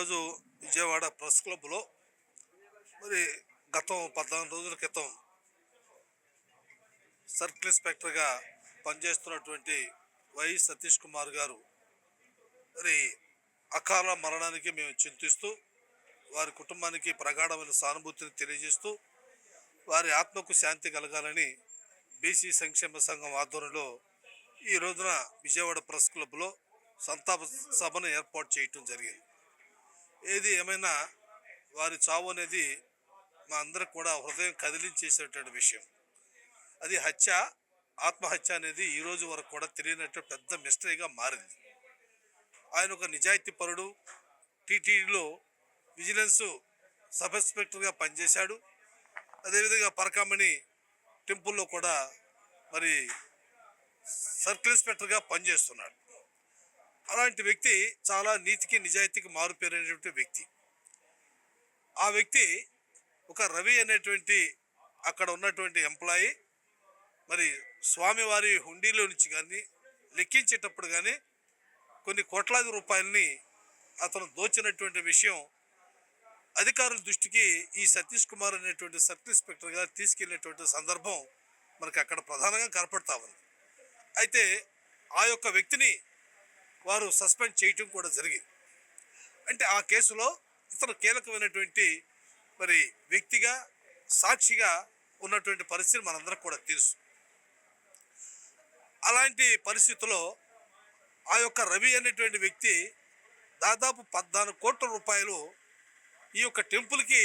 ఈరోజు విజయవాడ ప్రెస్ క్లబ్లో మరి గతం పద్నాలుగు రోజుల క్రితం సర్కిల్ ఇన్స్పెక్టర్గా పనిచేస్తున్నటువంటి వై సతీష్ కుమార్ గారు మరి అకాల మరణానికి మేము చింతిస్తూ వారి కుటుంబానికి ప్రగాఢమైన సానుభూతిని తెలియజేస్తూ వారి ఆత్మకు శాంతి కలగాలని బీసీ సంక్షేమ సంఘం ఆధ్వర్యంలో ఈ రోజున విజయవాడ ప్రెస్ క్లబ్లో సంతాప సభను ఏర్పాటు చేయటం జరిగింది. ఏది ఏమైనా వారి చావు అనేది మా అందరికి కూడా హృదయం కదిలించేసేటువంటి విషయం. అది హత్య ఆత్మహత్య అనేది ఈ రోజు వరకు కూడా తెలియనట్టు పెద్ద మిస్టరీగా మారింది. ఆయన ఒక నిజాయితీ పరుడు టీటీడీలో విజిలెన్స్ సబ్ ఇన్స్పెక్టర్గా పనిచేశాడు. అదేవిధంగా పరకామణి టెంపుల్లో కూడా మరి సర్కిల్ ఇన్స్పెక్టర్గా పనిచేస్తున్నాడు. అలాంటి వ్యక్తి చాలా నీతికి నిజాయితీకి మారుపేరైనటువంటి వ్యక్తి. ఆ వ్యక్తి ఒక రవి అనేటువంటి అక్కడ ఉన్నటువంటి ఎంప్లాయీ. మరి స్వామివారి హుండీలో నుంచి కానీ లెక్కించేటప్పుడు కానీ కొన్ని కోట్లాది రూపాయలని అతను దోచినటువంటి విషయం అధికారుల దృష్టికి ఈ సతీష్ కుమార్ అనేటువంటి సర్కిల్ ఇన్స్పెక్టర్ గారు తీసుకెళ్ళినటువంటి సందర్భం మనకి అక్కడ ప్రధానంగా కనపడతా ఉంది. అయితే ఆ యొక్క వ్యక్తిని వారు సస్పెండ్ చేయటం కూడా జరిగింది. అంటే ఆ కేసులో ఇతను కీలకమైనటువంటి మరి వ్యక్తిగా సాక్షిగా ఉన్నటువంటి పరిస్థితి మనందరం కూడా తెలుసు. అలాంటి పరిస్థితుల్లో ఆ యొక్క రవి అనేటువంటి వ్యక్తి దాదాపు పద్నాలుగు కోట్ల రూపాయలు ఈ యొక్క టెంపుల్కి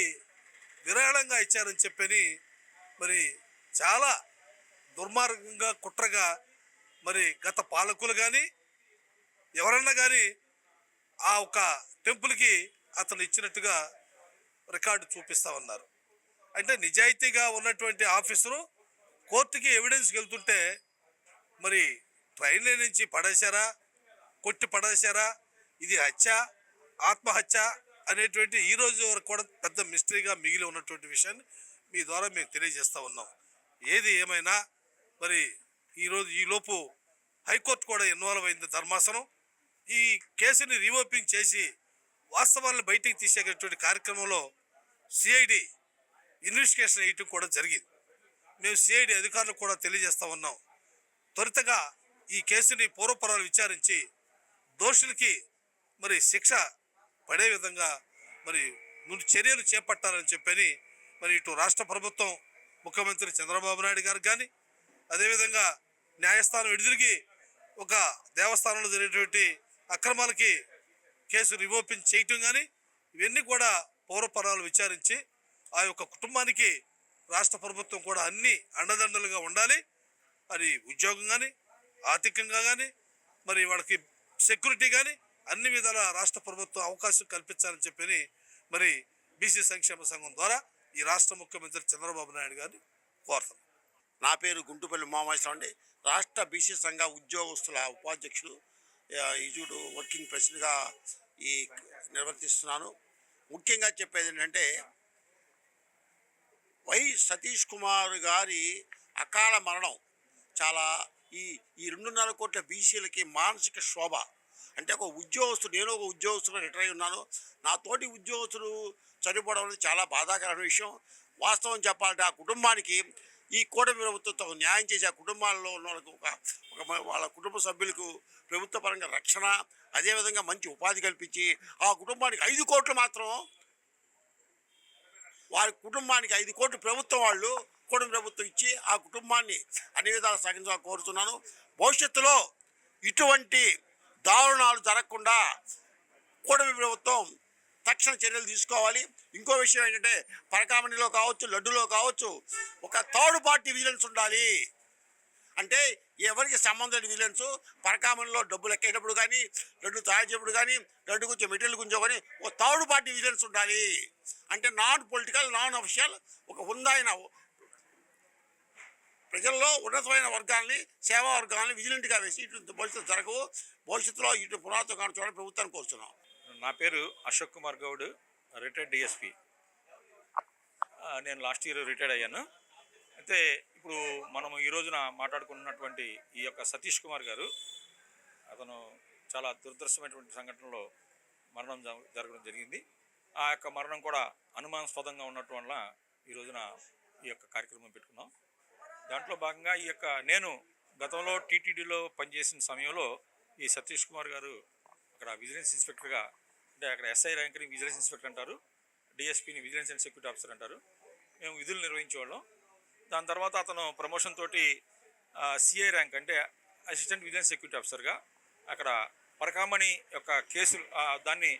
విరాళంగా ఇచ్చారని చెప్పని మరి చాలా దుర్మార్గంగా కుట్రగా మరి గత పాలకులు కానీ ఎవరన్నా కానీ ఆ ఒక టెంపుల్కి అతను ఇచ్చినట్టుగా రికార్డు చూపిస్తా ఉన్నారు అంటే నిజాయితీగా ఉన్నటువంటి ఆఫీసరు కోర్టుకి ఎవిడెన్స్కి వెళ్తుంటే మరి ట్రైన్ల నుంచి పడేశారా? కొట్టి పడేశారా? ఇది హత్య ఆత్మహత్య అనేటువంటి ఈ రోజు వరకు కూడా పెద్ద మిస్టరీగా మిగిలి ఉన్నటువంటి విషయాన్ని మీ ద్వారా మేము తెలియజేస్తూ ఉన్నాం. ఏది ఏమైనా మరి ఈరోజు ఈలోపు హైకోర్టు కూడా ఇన్వాల్వ్ అయింది ధర్మాసనం. ఈ కేసుని రీఓపెన్ చేసి వాస్తవాలను బయటికి తీసేటటువంటి కార్యక్రమంలో సిఐడి ఇన్వెస్టిగేషన్ వేయటం కూడా జరిగింది. మేము సిఐడి అధికారులకు కూడా తెలియజేస్తా ఉన్నాం. త్వరితగా ఈ కేసుని పూర్వపరాలు విచారించి దోషులకి మరి శిక్ష పడే విధంగా మరి ముందు చర్యలు చేపట్టాలని చెప్పని మరి ఇటు రాష్ట్ర ప్రభుత్వం ముఖ్యమంత్రి చంద్రబాబు నాయుడు గారు కానీ అదేవిధంగా న్యాయస్థానం ఎదురుగి ఒక దేవస్థానంలో జరిగినటువంటి అక్రమాలకి కేసు రివోపెన్ చేయటం కానీ ఇవన్నీ కూడా పౌరపరాలు విచారించి ఆ యొక్క కుటుంబానికి రాష్ట్ర ప్రభుత్వం కూడా అన్ని అండదండలుగా ఉండాలి. అది ఉద్యోగం కానీ ఆర్థికంగా కానీ మరి వాళ్ళకి సెక్యూరిటీ కానీ అన్ని విధాల రాష్ట్ర ప్రభుత్వం అవకాశం కల్పించాలని చెప్పని మరి బీసీ సంక్షేమ సంఘం ద్వారా ఈ రాష్ట్ర ముఖ్యమంత్రి చంద్రబాబు నాయుడు గారిని కోరుతాం నా పేరు గుంటుపల్లి మామేశ్వరం అండి రాష్ట్ర బీసీ సంఘ ఉద్యోగస్తుల ఉపాధ్యక్షుడు ఇన్స్టిట్యూట్ వర్కింగ్ ప్రెసిడెంట్గా ఈ నిర్వర్తిస్తున్నాను. ముఖ్యంగా చెప్పేది ఏంటంటే వై సతీష్ కుమార్ గారి అకాల మరణం చాలా ఈ ఈ రెండున్నర కోట్ల బీసీలకి మానసిక శోభ. అంటే ఒక ఉద్యోగస్తుడు నేను ఒక ఉద్యోగస్తుడు రిటైర్ అయి ఉన్నాను. నా తోటి ఉద్యోగస్తుడు చనిపోవడం అనేది చాలా బాధాకరమైన విషయం. వాస్తవం చెప్పాలంటే ఆ కుటుంబానికి ఈ కూటమి ప్రభుత్వంతో న్యాయం చేసి ఆ కుటుంబాల్లో ఉన్న వాళ్ళకు ఒక ఒక వాళ్ళ కుటుంబ సభ్యులకు ప్రభుత్వ పరంగా రక్షణ అదేవిధంగా మంచి ఉపాధి కల్పించి ఆ కుటుంబానికి ఐదు కోట్లు మాత్రం వారి కుటుంబానికి ఐదు కోట్లు ప్రభుత్వం వాళ్ళు కూటమి ప్రభుత్వం ఇచ్చి ఆ కుటుంబాన్ని అన్ని విధాలు సాగించాలని కోరుతున్నాను. భవిష్యత్తులో ఇటువంటి దారుణాలు జరగకుండా కూటమి ప్రభుత్వం తక్షణ చర్యలు తీసుకోవాలి. ఇంకో విషయం ఏంటంటే పరకామణిలో కావచ్చు లడ్డులో కావచ్చు ఒక థర్డ్ పార్టీ విజిలెన్స్ ఉండాలి. అంటే ఎవరికి సంబంధం లేని విజిలెన్స్ పరకామణిలో డబ్బులు ఎక్కేటప్పుడు కానీ లడ్డు తయారు చేయప్పుడు కానీ లడ్డు గురించి మెటీరియల్ గురించో కానీ ఒక థర్డ్ పార్టీ విజిలెన్స్ ఉండాలి. అంటే నాన్ పొలిటికల్ నాన్ అఫిషియల్ ఒక హుందాయిన ప్రజల్లో ఉన్నతమైన వర్గాల్ని సేవా వర్గాల్ని విజిలెంట్గా వేసి ఇటు భవిష్యత్తు జరగవు. భవిష్యత్తులో ఇటు పురాతన కాని చూడాలని ప్రభుత్వాన్ని కోరుతున్నాం. నా పేరు అశోక్ కుమార్ గౌడ్ రిటైర్డ్ డిఎస్పి నేను లాస్ట్ ఇయర్ రిటైర్డ్ అయ్యాను. అయితే ఇప్పుడు మనం ఈ రోజున మాట్లాడుకుంటున్నటువంటి ఈ యొక్క సతీష్ కుమార్ గారు అతను చాలా దురదృష్టమైనటువంటి సంఘటనలో మరణం జ- జరగడం జరిగింది. ఆ యొక్క మరణం కూడా అనుమానాస్పదంగా ఉన్నట్టు వల్ల ఈ రోజున ఈ యొక్క కార్యక్రమం పెట్టుకున్నాం. దాంట్లో భాగంగా ఈ యొక్క నేను గతంలో టీటీడీలో పనిచేసిన సమయంలో ఈ సతీష్ కుమార్ గారు అక్కడ విజిలెన్స్ ఇన్స్పెక్టర్గా అంటే అక్కడ ఎస్ఐ ర్యాంక్ని విజిలెన్స్ ఇన్స్పెక్టర్ అంటారు డిఎస్పీని విజిలెన్స్ అండ్ సెక్యూరిటీ ఆఫీసర్ అంటారు. మేము విధులు నిర్వహించేవాళ్ళం. దాని తర్వాత అతను ప్రమోషన్ తోటి సిఐ ర్యాంక్ అంటే అసిస్టెంట్ విజిలెన్స్ సెక్యూరిటీ ఆఫీసర్గా అక్కడ పరకామణి యొక్క కేసులు దాన్ని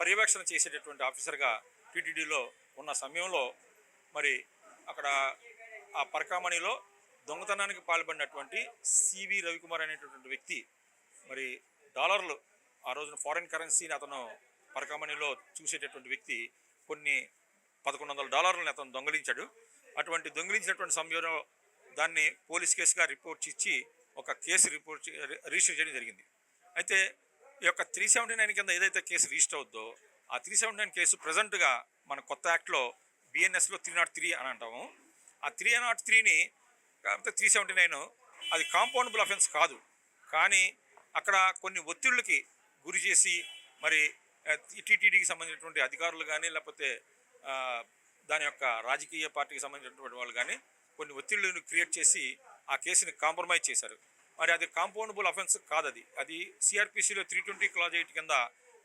పర్యవేక్షణ చేసేటటువంటి ఆఫీసర్గా టీటీడీలో ఉన్న సమయంలో మరి అక్కడ ఆ పరకామణిలో దొంగతనానికి పాల్పడినటువంటి సివి రవికుమార్ అనేటటువంటి వ్యక్తి మరి డాలర్లు ఆ రోజున ఫారిన్ కరెన్సీని అతను పరకామణిలో చూసేటటువంటి వ్యక్తి కొన్ని పదకొండు వందల డాలర్లను అతను దొంగలించాడు. అటువంటి దొంగిలించినటువంటి సమయంలో దాన్ని పోలీస్ కేసుగా రిపోర్ట్ ఇచ్చి ఒక కేసు రిపోర్ట్ రిజిస్టర్ చేయడం జరిగింది. అయితే ఈ యొక్క త్రీ సెవెంటీ నైన్ కింద ఏదైతే కేసు రిజిస్టర్ అవుద్దో ఆ త్రీ సెవెంటీ నైన్ కేసు ప్రజెంట్గా మన కొత్త యాక్ట్లో బిఎన్ఎస్లో త్రీ నాట్ త్రీ అని అంటాము. ఆ త్రీ నాట్ త్రీని కాకపోతే త్రీ సెవెంటీ నైన్ అది కాంపౌండబుల్ అఫెన్స్ కాదు. కానీ అక్కడ కొన్ని ఒత్తిళ్ళకి గురి చేసి మరి టీటీడీకి సంబంధించినటువంటి అధికారులు కానీ లేకపోతే దాని యొక్క రాజకీయ పార్టీకి సంబంధించినటువంటి వాళ్ళు కానీ కొన్ని ఒత్తిళ్ళను క్రియేట్ చేసి ఆ కేసుని కాంప్రమైజ్ చేశారు. మరి అది కాంపౌండబుల్ అఫెన్స్ కాదు అది అది సిఆర్పిసిలో త్రీ ట్వంటీ క్లాజ్ ఎయిట్ కింద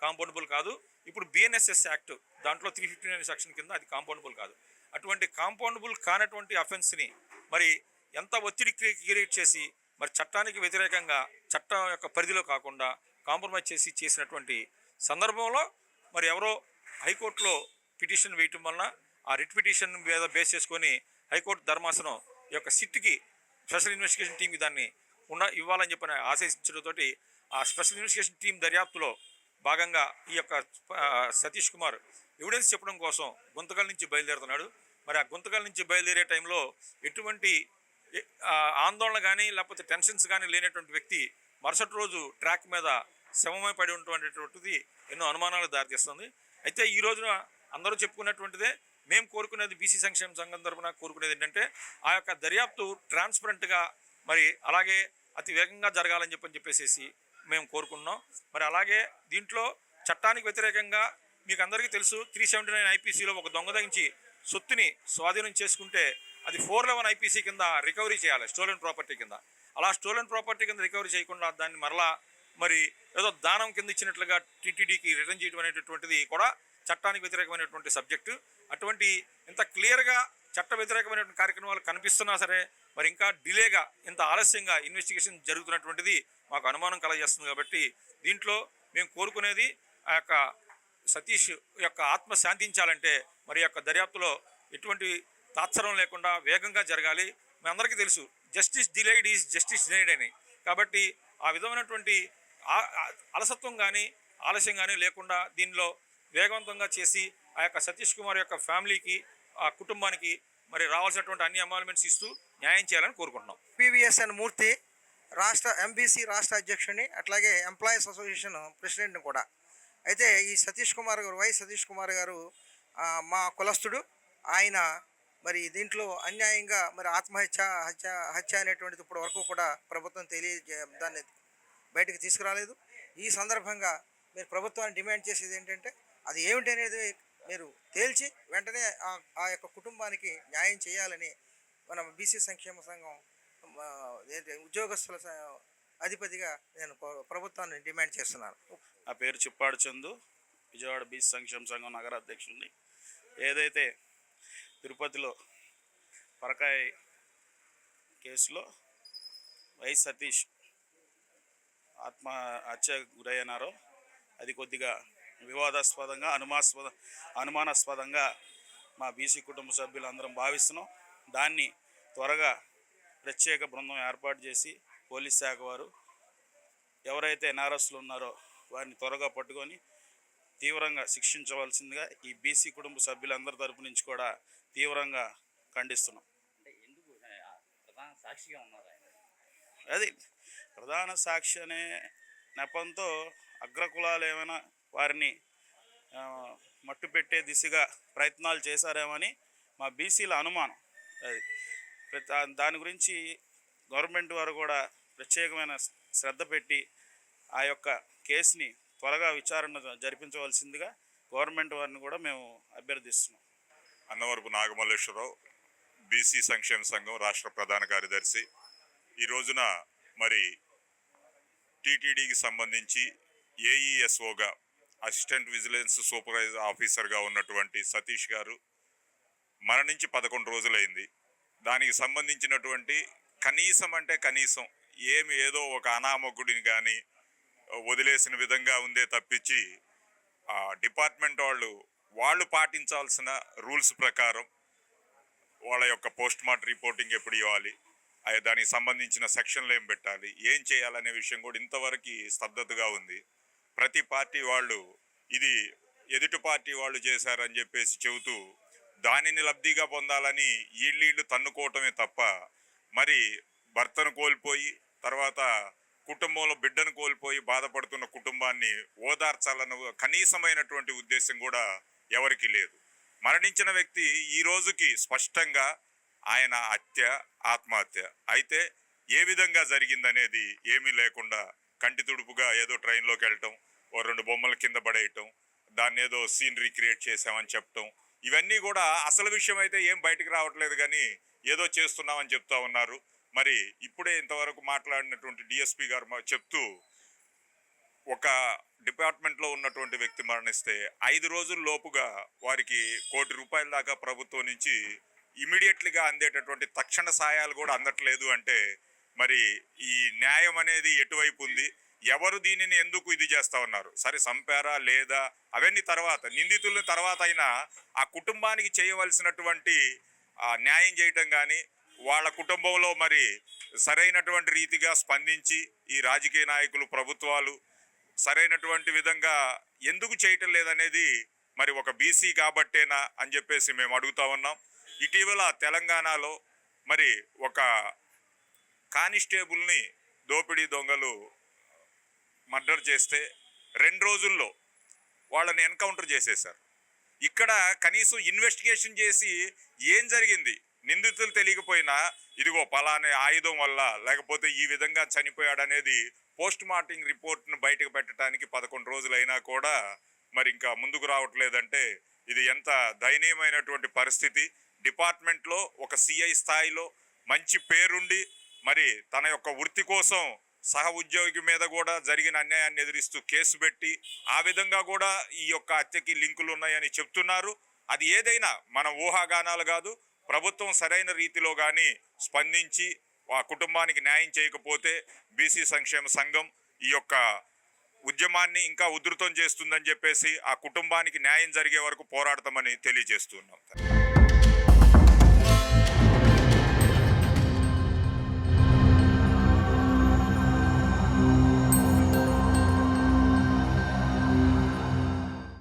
కాంపౌండబుల్ కాదు. ఇప్పుడు బిఎన్ఎస్ఎస్ యాక్ట్ దాంట్లో త్రీ ఫిఫ్టీ నైన్ సెక్షన్ కింద అది కాంపౌండబుల్ కాదు. అటువంటి కాంపౌండబుల్ కానటువంటి అఫెన్స్ని మరి ఎంత ఒత్తిడి క్రియేట్ చేసి మరి చట్టానికి వ్యతిరేకంగా చట్టం యొక్క పరిధిలో కాకుండా కాంప్రమైజ్ చేసి చేసినటువంటి సందర్భంలో మరి ఎవరో హైకోర్టులో పిటిషన్ వేయటం వలన ఆ రిట్ పిటిషన్ మీద బేస్ చేసుకొని హైకోర్టు ధర్మాసనం ఈ యొక్క సిట్కి స్పెషల్ ఇన్వెస్టిగేషన్ టీంకి దాన్ని ఉన్న ఇవ్వాలని చెప్పిన ఆశించడంతో ఆ స్పెషల్ ఇన్వెస్టిగేషన్ టీం దర్యాప్తులో భాగంగా ఈ యొక్క సతీష్ కుమార్ ఎవిడెన్స్ చెప్పడం కోసం గుంతకల్ నుంచి బయలుదేరుతున్నాడు. మరి ఆ గుంతకల్ నుంచి బయలుదేరే టైంలో ఎటువంటి ఆందోళన కానీ లేకపోతే టెన్షన్స్ కానీ లేనటువంటి వ్యక్తి మరుసటి రోజు ట్రాక్ మీద శవమై పడి ఉన్నటువంటిది ఎన్నో అనుమానాలు దారితీస్తుంది. అయితే ఈ రోజున అందరూ చెప్పుకున్నటువంటిదే మేము కోరుకునేది బీసీ సంక్షేమ సంఘం తరపున కోరుకునేది ఏంటంటే ఆ యొక్క దర్యాప్తు ట్రాన్స్పరెంట్గా మరి అలాగే అతి వేగంగా జరగాలని చెప్పని చెప్పేసి మేము కోరుకున్నాం మరి అలాగే దీంట్లో చట్టానికి వ్యతిరేకంగా మీకు అందరికీ తెలుసు త్రీ సెవెంటీ నైన్ ఐపీసీలో ఒక దొంగదగించి సొత్తుని స్వాధీనం చేసుకుంటే అది ఫోర్ లెవెన్ ఐపీసీ కింద రికవరీ చేయాలి స్టోలెన్ ప్రాపర్టీ కింద. అలా స్టోలెన్ ప్రాపర్టీ కింద రికవరీ చేయకుండా దాన్ని మరలా మరి ఏదో దానం కింద ఇచ్చినట్లుగా టీటీడీకి రిటర్న్ చేయడం అనేటటువంటిది కూడా చట్టానికి వ్యతిరేకమైనటువంటి సబ్జెక్టు. అటువంటి ఇంత క్లియర్గా చట్ట వ్యతిరేకమైనటువంటి కార్యక్రమాలు కనిపిస్తున్నా సరే మరి ఇంకా డిలేగా ఇంత ఆలస్యంగా ఇన్వెస్టిగేషన్ జరుగుతున్నటువంటిది మాకు అనుమానం కలగజేస్తుంది కాబట్టి దీంట్లో మేము కోరుకునేది ఆ యొక్క సతీష్ యొక్క ఆత్మ శాంతించాలంటే మరి యొక్క దర్యాప్తులో ఎటువంటి తాత్సరం లేకుండా వేగంగా జరగాలి. మీ అందరికీ తెలుసు justice delayed is justice denied అని. కాబట్టి ఆ విధమైనటువంటి అలసత్వం కానీ ఆలస్యం కానీ లేకుండా దీనిలో వేగవంతంగా చేసి ఆ యొక్క సతీష్ కుమార్ యొక్క ఫ్యామిలీకి ఆ కుటుంబానికి మరి రావాల్సినటువంటి అన్ని అమాల్మెంట్స్ ఇస్తూ న్యాయం చేయాలని కోరుకుంటున్నాం. పివిఎస్ఎన్ మూర్తి రాష్ట్ర ఎంబీసీ రాష్ట్ర అధ్యక్షుడిని అట్లాగే ఎంప్లాయీస్ అసోసియేషన్ ప్రెసిడెంట్ని కూడా. అయితే ఈ సతీష్ కుమార్ గారు వై సతీష్ కుమార్ గారు మా కులస్తుడు. ఆయన మరి దీంట్లో అన్యాయంగా మరి ఆత్మహత్య హత్య హత్య అనేటువంటిది ఇప్పటి వరకు కూడా ప్రభుత్వం తెలియ దాన్ని బయటకు తీసుకురాలేదు. ఈ సందర్భంగా మీరు ప్రభుత్వాన్ని డిమాండ్ చేసేది ఏంటంటే అది ఏమిటి అనేది మీరు తేల్చి వెంటనే ఆ- యొక్క కుటుంబానికి న్యాయం చేయాలని మన బీసీ సంక్షేమ సంఘం ఉద్యోగస్తుల అధిపతిగా నేను ప్రభుత్వాన్ని డిమాండ్ చేస్తున్నాను. నా పేరు చిప్పాడు చందు విజయవాడ బీసీ సంక్షేమ సంఘం నగర అధ్యక్షుడిని. ఏదైతే తిరుపతిలో పరకాయ కేసులో వై సతీష్ ఆత్మహత్య గురైనారో అది కొద్దిగా వివాదాస్పదంగా అనుమాస్పద అనుమానాస్పదంగా మా బీసీ కుటుంబ సభ్యులందరం భావిస్తున్నాం. దాన్ని త్వరగా ప్రత్యేక బృందం ఏర్పాటు చేసి పోలీస్ శాఖ వారు ఎవరైతే నేరస్తులు ఉన్నారో వారిని త్వరగా పట్టుకొని తీవ్రంగా శిక్షించవలసిందిగా ఈ బీసీ కుటుంబ సభ్యులందరి తరపు నుంచి కూడా తీవ్రంగా ఖండిస్తున్నాం. అంటే ఎందుకు? ప్రధాన సాక్షిగా ఉన్నారు? అది ప్రధాన సాక్షి అనే నెపంతో అగ్రకులాలు ఏమైనా వారిని మట్టు పెట్టే దిశగా ప్రయత్నాలు చేశారేమని మా బీసీల అనుమానం. అది దాని గురించి గవర్నమెంట్ వారు కూడా ప్రత్యేకమైన శ్రద్ధ పెట్టి ఆ యొక్క కేసుని త్వరగా విచారణ జరిపించవలసిందిగా గవర్నమెంట్ వారిని కూడా మేము అభ్యర్థిస్తున్నాం. అన్నవరపు నాగమల్లేశ్వరరావు బీసీ సంక్షేమ సంఘం రాష్ట్ర ప్రధాన కార్యదర్శి. ఈ రోజున మరి టీటీడీకి సంబంధించి ఏఈఎస్ఓగా అసిస్టెంట్ విజిలెన్స్ సూపర్వైజర్ ఆఫీసర్గా ఉన్నటువంటి సతీష్ గారు మరణించి పదకొండు రోజులైంది. దానికి సంబంధించినటువంటి కనీసం అంటే కనీసం ఏమి ఏదో ఒక అనామకుడిని కానీ వదిలేసిన విధంగా ఉందే తప్పించి ఆ డిపార్ట్మెంట్ వాళ్ళు వాళ్ళు పాటించాల్సిన రూల్స్ ప్రకారం వాళ్ళ యొక్క పోస్ట్ మార్టం రిపోర్టింగ్ ఎప్పుడు ఇవ్వాలి? దానికి సంబంధించిన సెక్షన్లు ఏం పెట్టాలి ఏం చేయాలనే విషయం కూడా ఇంతవరకు స్తబ్దతగా ఉంది. ప్రతి పార్టీ వాళ్ళు ఇది ఎదుటి పార్టీ వాళ్ళు చేశారని చెప్పేసి చెబుతూ దానిని లబ్ధిగా పొందాలని ఈళ్ళీళ్ళు తన్నుకోవటమే తప్ప మరి భర్తను కోల్పోయి తర్వాత కుటుంబంలో బిడ్డను కోల్పోయి బాధపడుతున్న కుటుంబాన్ని ఓదార్చాలన్న కనీసమైనటువంటి ఉద్దేశం కూడా ఎవరికీ లేదు. మరణించిన వ్యక్తి ఈ రోజుకి స్పష్టంగా ఆయన హత్య ఆత్మహత్య. అయితే ఏ విధంగా జరిగిందనేది ఏమీ లేకుండా కంటి తుడుపుగా ఏదో ట్రైన్లోకి వెళ్ళటం ఓ రెండు బొమ్మల కింద పడేయటం దాన్ని ఏదో సీనరీ క్రియేట్ చేసామని చెప్పటం ఇవన్నీ కూడా అసలు విషయం అయితే ఏం బయటకు రావట్లేదు కానీ ఏదో చేస్తున్నామని చెప్తా ఉన్నారు. మరి ఇప్పుడే ఇంతవరకు మాట్లాడినటువంటి డిఎస్పి గారు మా- చెప్తూ ఒక డిపార్ట్మెంట్లో ఉన్నటువంటి వ్యక్తి మరణిస్తే ఐదు రోజుల లోపుగా వారికి కోటి రూపాయల దాకా ప్రభుత్వం నుంచి ఇమీడియట్లీగా అందేటటువంటి తక్షణ సాయాలు కూడా అందట్లేదు అంటే మరి ఈ న్యాయం అనేది ఎటువైపు ఉంది? ఎవరు దీనిని ఎందుకు ఇది చేస్తా ఉన్నారు? సరే సంపారా లేదా? అవన్నీ తర్వాత నిందితులను తర్వాత అయినా ఆ కుటుంబానికి చేయవలసినటువంటి ఆ, న్యాయం చేయటం కానీ వాళ్ళ కుటుంబంలో మరి సరైనటువంటి రీతిగా స్పందించి ఈ రాజకీయ నాయకులు ప్రభుత్వాలు సరైనటువంటి విధంగా ఎందుకు చేయటం లేదనేది మరి ఒక బీసీ కాబట్టేనా అని చెప్పేసి మేము అడుగుతా ఉన్నాం. ఇటీవల తెలంగాణలో మరి ఒక కానిస్టేబుల్ని దోపిడీ దొంగలు మర్డర్ చేస్తే రెండు రోజుల్లో వాళ్ళని ఎన్కౌంటర్ చేసేశారు. ఇక్కడ కనీసం ఇన్వెస్టిగేషన్ చేసి ఏం జరిగింది? నిందితులు తెలియకపోయినా ఇదిగో పలానే ఆయుధం వల్ల లేకపోతే ఈ విధంగా చనిపోయాడనేది పోస్ట్ మార్టింగ్ రిపోర్ట్ను బయటకు పెట్టడానికి పదకొండు రోజులైనా కూడా మరి ఇంకా ముందుకు రావట్లేదంటే ఇది ఎంత దయనీయమైనటువంటి పరిస్థితి. డిపార్ట్మెంట్లో ఒక సిఐ స్థాయిలో మంచి పేరుండి మరి తన యొక్క వృత్తి కోసం సహ ఉద్యోగి మీద కూడా జరిగిన అన్యాయాన్ని ఎదిరిస్తూ కేసు పెట్టి ఆ విధంగా కూడా ఈ యొక్క హత్యకి లింకులు ఉన్నాయని చెప్తున్నారు. అది ఏదైనా మన ఊహాగానాలు కాదు ప్రభుత్వం సరైన రీతిలో కానీ స్పందించి ఆ కుటుంబానికి న్యాయం చేయకపోతే బీసీ సంక్షేమ సంఘం ఈ యొక్క ఉద్యమాన్ని ఇంకా ఉధృతం చేస్తుందని చెప్పేసి ఆ కుటుంబానికి న్యాయం జరిగే వరకు పోరాడతామని తెలియజేస్తున్నాం